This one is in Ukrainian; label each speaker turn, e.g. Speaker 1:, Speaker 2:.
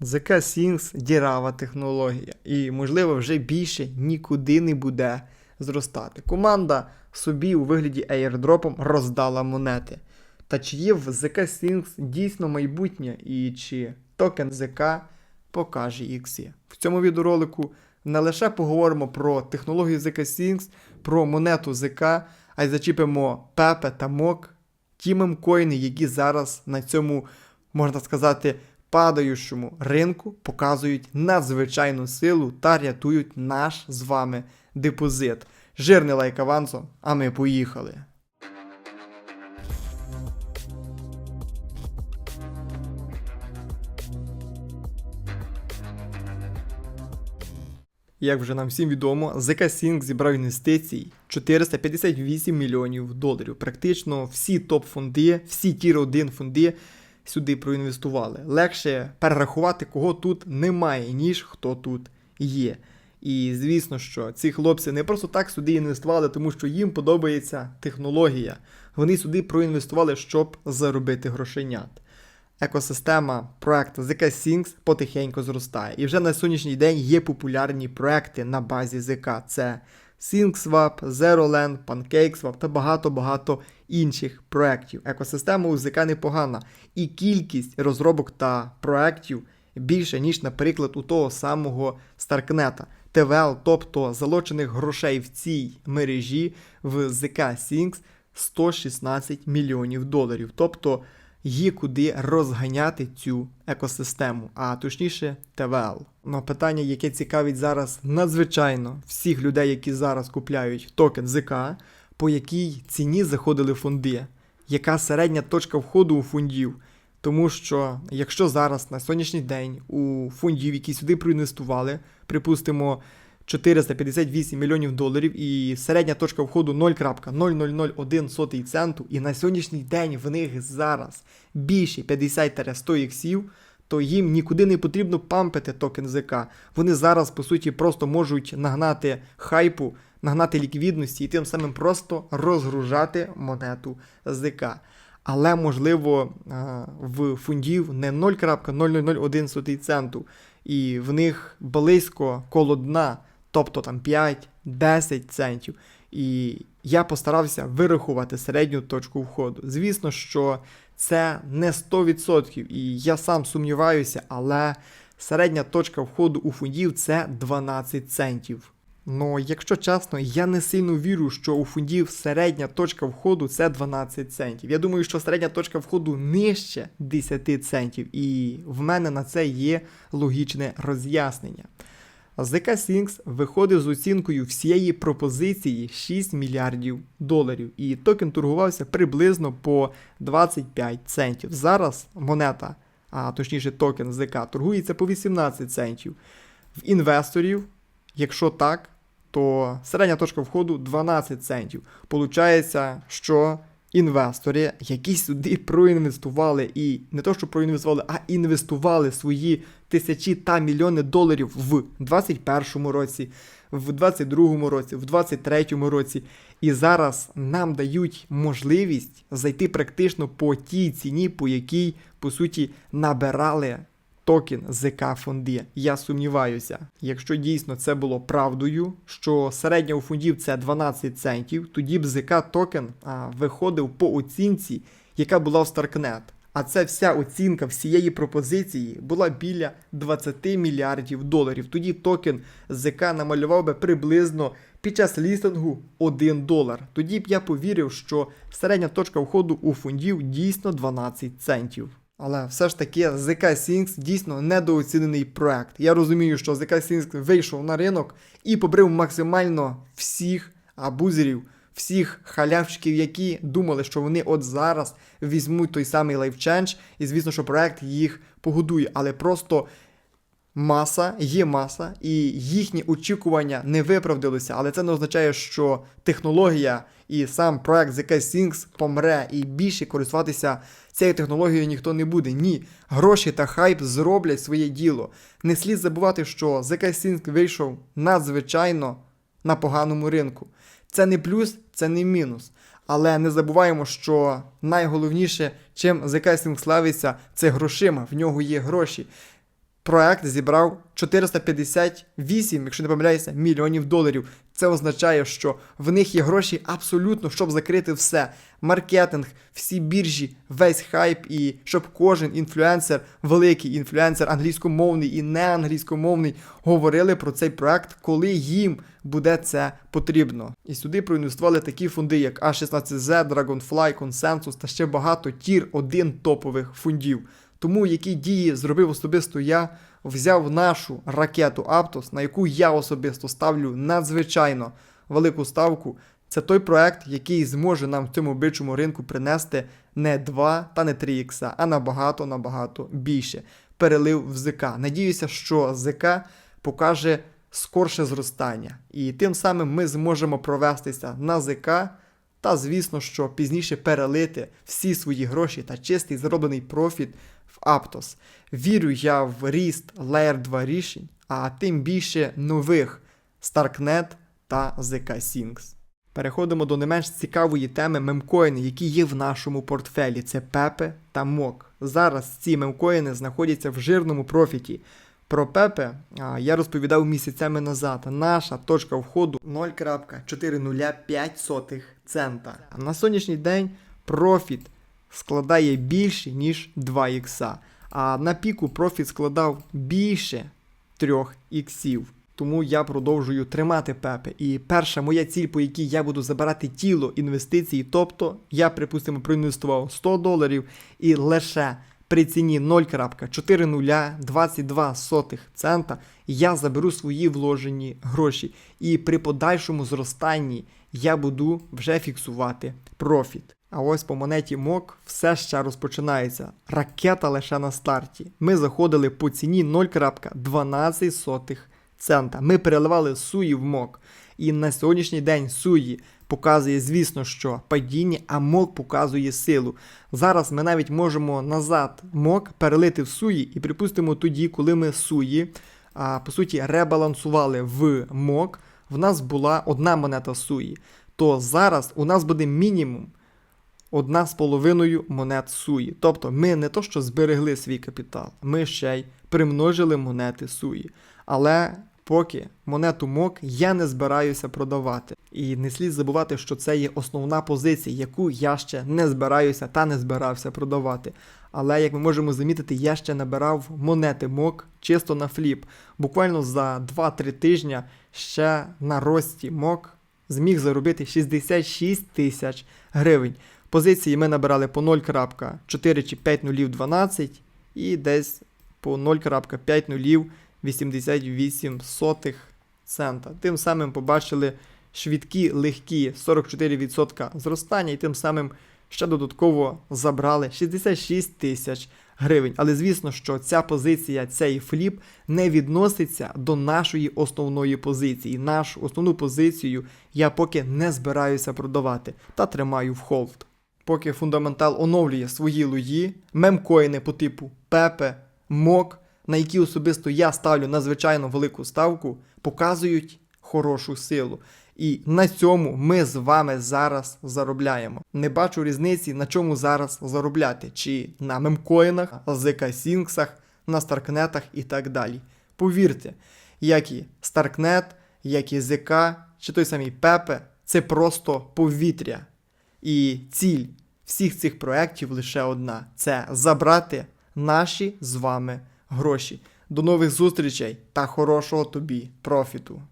Speaker 1: ZK Syncs дірава технологія, і, можливо, вже більше нікуди не буде зростати. Команда собі у вигляді airdropом роздала монети. Та чи є в ZK Syncs дійсно майбутнє і чи токен ZK покаже ікси? В цьому відеоролику не лише поговоримо про технологію ZK Syncs, про монету ZK, а й зачіпимо Пепе та МОК, ті мемкоїни, які зараз на цьому, можна сказати, падаючому ринку показують надзвичайну силу та рятують наш з вами депозит. Жирний лайк авансом, а ми поїхали. Як вже нам всім відомо, ZK Sync зібрав інвестицій 458 мільйонів доларів. Практично всі топ-фонди, всі тір 1 фонди сюди проінвестували. Легше перерахувати, кого тут немає, ніж хто тут є. І звісно, що ці хлопці не просто так сюди інвестували, тому що їм подобається технологія. Вони сюди проінвестували, щоб заробити грошенят. Екосистема проекту ZK Syncs потихеньку зростає. І вже на сьогоднішній день є популярні проекти на базі ZK. Це SyncSwap, ZeroLand, PancakeSwap та багато-багато інших проєктів. Екосистема у ZK непогана, і кількість розробок та проєктів більше, ніж, наприклад, у того самого Старкнета. ТВЛ, тобто залочених грошей в цій мережі в ZK Syncs 116 мільйонів доларів. Тобто є куди розганяти цю екосистему, а точніше ТВЛ. Ну, питання, яке цікавить зараз надзвичайно всіх людей, які зараз купляють токен ЗК, по якій ціні заходили фонди, яка середня точка входу у фондів. Тому що якщо зараз на сьогоднішній день у фондів, які сюди проінвестували, припустимо 458 мільйонів доларів і середня точка входу 0.0001 центу, і на сьогоднішній день в них зараз більше 50-100 іксів, то їм нікуди не потрібно пампити токен ЗК. Вони зараз, по суті, просто можуть нагнати хайпу, нагнати ліквідності і тим самим просто розгружати монету ЗК. Але, можливо, в фондів не 0.0001 центу, і в них близько коло дна, тобто там 5-10 центів. І я постарався вирахувати середню точку входу. Звісно, що це не 100%, і я сам сумніваюся, але середня точка входу у фондів це 12 центів. Ну, якщо чесно, я не сильно вірю, що у фондів середня точка входу це 12 центів. Я думаю, що середня точка входу нижче 10 центів, і в мене на це є логічне роз'яснення. ZK Syncs виходив з оцінкою всієї пропозиції 6 мільярдів доларів, і токен торгувався приблизно по 25 центів. Зараз монета, а точніше токен ZK, торгується по 18 центів. В інвесторів, якщо так, то середня точка входу 12 центів. Получається, що інвестори, які сюди проінвестували, і не то, що проінвестували, а інвестували свої тисячі та мільйони доларів в 2021 році, в 2022 році, в 2023 році. І зараз нам дають можливість зайти практично по тій ціні, по якій, по суті, набирали токен ЗК фонди. Я сумніваюся, якщо дійсно це було правдою, що середня у фондів це 12 центів, тоді б ЗК токен а, виходив по оцінці, яка була в Starknet. А це вся оцінка всієї пропозиції була біля 20 мільярдів доларів. Тоді токен ЗК намалював би приблизно під час лістингу 1 долар. Тоді б я повірив, що середня точка входу у фондів дійсно 12 центів. Але все ж таки ZK Syncs дійсно недооцінений проект. Я розумію, що ZK Syncs вийшов на ринок і побрив максимально всіх абузерів, всіх халявщиків, які думали, що вони от зараз візьмуть той самий LifeChange, і звісно, що проект їх погодує. Але просто маса є маса, і їхні очікування не виправдалися. Але це не означає, що технологія і сам проект ZK Syncs помре і більше користуватися цією технологією ніхто не буде. Ні, гроші та хайп зроблять своє діло. Не слід забувати, що ZK Sync вийшов надзвичайно на поганому ринку. Це не плюс, це не мінус. Але не забуваємо, що найголовніше, чим ZK Sync славиться, це грошима. В нього є гроші. Проект зібрав 458, якщо не помиляюся, мільйонів доларів. Це означає, що в них є гроші абсолютно, щоб закрити все. Маркетинг, всі біржі, весь хайп, і щоб кожен інфлюенсер, великий інфлюенсер, англійськомовний і не англійськомовний, говорили про цей проект, коли їм буде це потрібно. І сюди проінвестували такі фонди, як A16Z, Dragonfly, Consensus та ще багато тір 1 топових фондів. Тому які дії зробив особисто я, взяв нашу ракету Aptos, на яку я особисто ставлю надзвичайно велику ставку. Це той проект, який зможе нам в цьому бичому ринку принести не 2 та не 3 ікса, а набагато набагато більше. Перелив в ЗК. Надіюся, що ЗК покаже скорше зростання, і тим самим ми зможемо провестися на ЗК. Та, звісно, що пізніше перелити всі свої гроші та чистий зароблений профіт в Aptos. Вірю я в ріст Layer 2 рішень, а тим більше нових Starknet та ZK Syncs. Переходимо до не менш цікавої теми мемкоїни, які є в нашому портфелі. Це Пепе та Мок. Зараз ці мемкоїни знаходяться в жирному профіті. Про Пепе я розповідав місяцями назад. Наша точка входу 0,405 цента. А на сонячний день профіт складає більше, ніж 2 ікса. А на піку профіт складав більше 3 іксів. Тому я продовжую тримати пепе. І перша моя ціль, по якій я буду забирати тіло інвестицій, тобто я, припустимо, проінвестував 100 доларів і лише при ціні 0,4022 цента я заберу свої вложені гроші. І при подальшому зростанні я буду вже фіксувати профіт. А ось по монеті МОК все ще розпочинається. Ракета лише на старті. Ми заходили по ціні 0,12 цента. Ми переливали суї в МОК. І на сьогоднішній день суї показує, звісно, що падіння, а МОК показує силу. Зараз ми навіть можемо назад МОК перелити в суї, і припустимо тоді, коли ми суї, а, по суті, ребалансували в МОК, в нас була одна монета суї. То зараз у нас буде мінімум одна з половиною монет суї. Тобто ми не то, що зберегли свій капітал, ми ще й примножили монети суї. Але поки монету МОК я не збираюся продавати. І не слід забувати, що це є основна позиція, яку я ще не збираюся та не збирався продавати. Але як ми можемо замітити, я ще набирав монети МОК чисто на фліп. Буквально за 2-3 тижня ще на рості МОК зміг заробити 66 тисяч гривень. Позиції ми набирали по 0,4 чи 5 нулів 12 і десь по 0,5 нулів 88 сотих цента. Тим самим побачили швидкі, легкі 44% зростання, і тим самим ще додатково забрали 66 тисяч гривень. Але звісно, що ця позиція, цей фліп не відноситься до нашої основної позиції. Нашу основну позицію я поки не збираюся продавати та тримаю в холд. Поки фундаментал оновлює свої луї, мемкоїни по типу Пепе, Мок, на які особисто я ставлю надзвичайно велику ставку, показують хорошу силу. І на цьому ми з вами зараз заробляємо. Не бачу різниці, на чому зараз заробляти, чи на мемкоїнах, ZK Сінксах, на Старкнетах і так далі. Повірте, як і Старкнет, як і ЗК, чи той самий Пепе, це просто повітря. І ціль всіх цих проєктів лише одна: це забрати наші з вами гроші. До нових зустрічей та хорошого тобі профіту!